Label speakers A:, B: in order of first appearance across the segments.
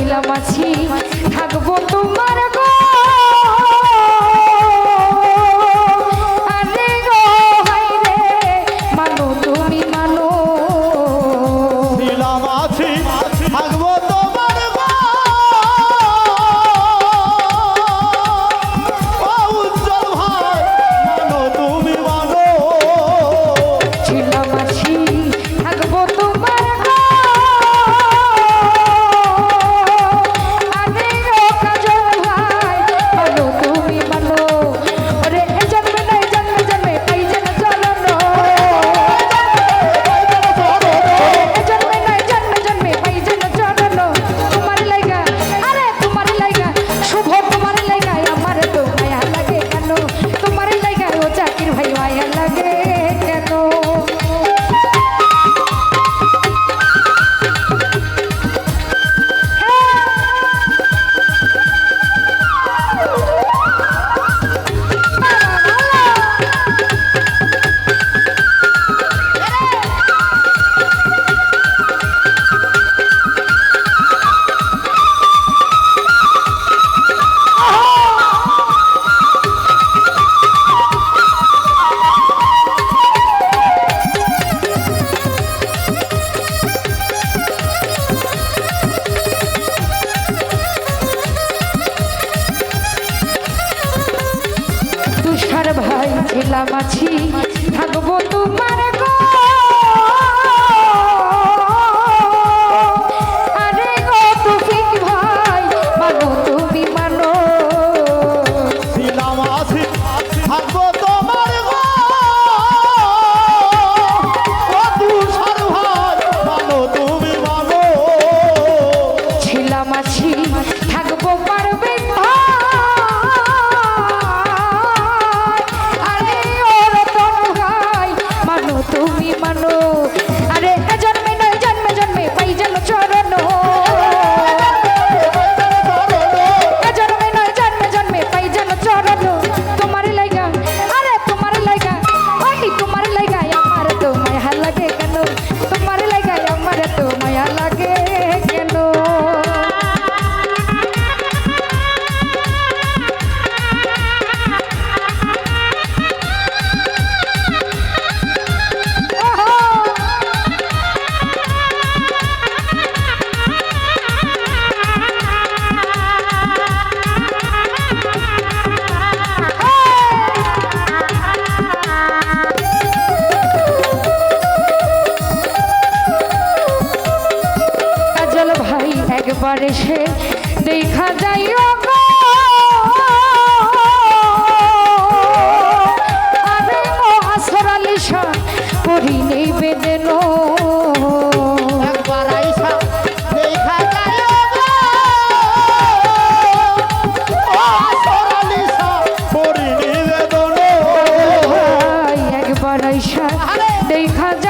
A: মন্ডল ছিলাম আছি থাকব তোমার তুমি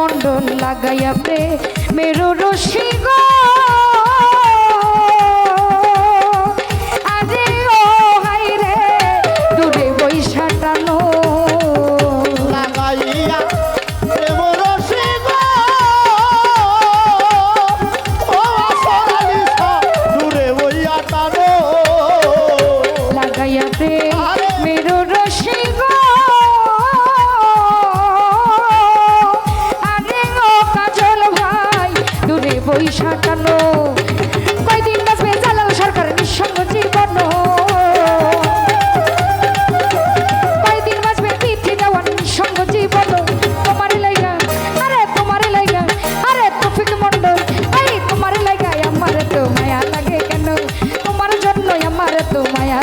A: মন্ডল লাগাইয়া প্রে মেরো রশি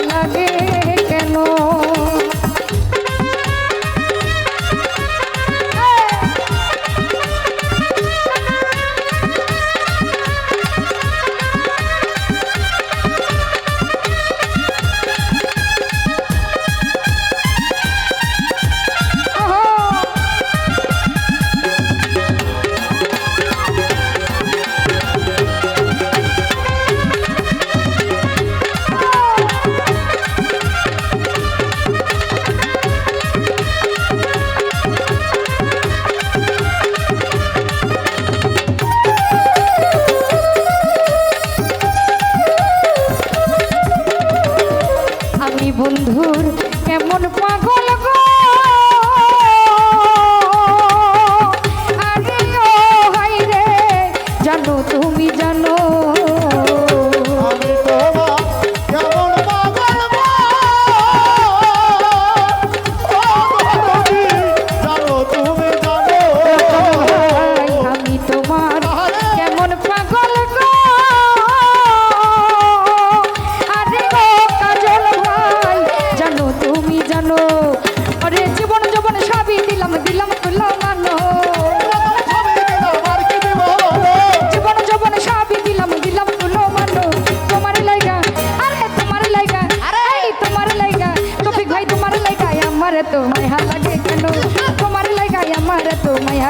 A: লাগে মানুষ তোমার লাগাই আমার তো মায়া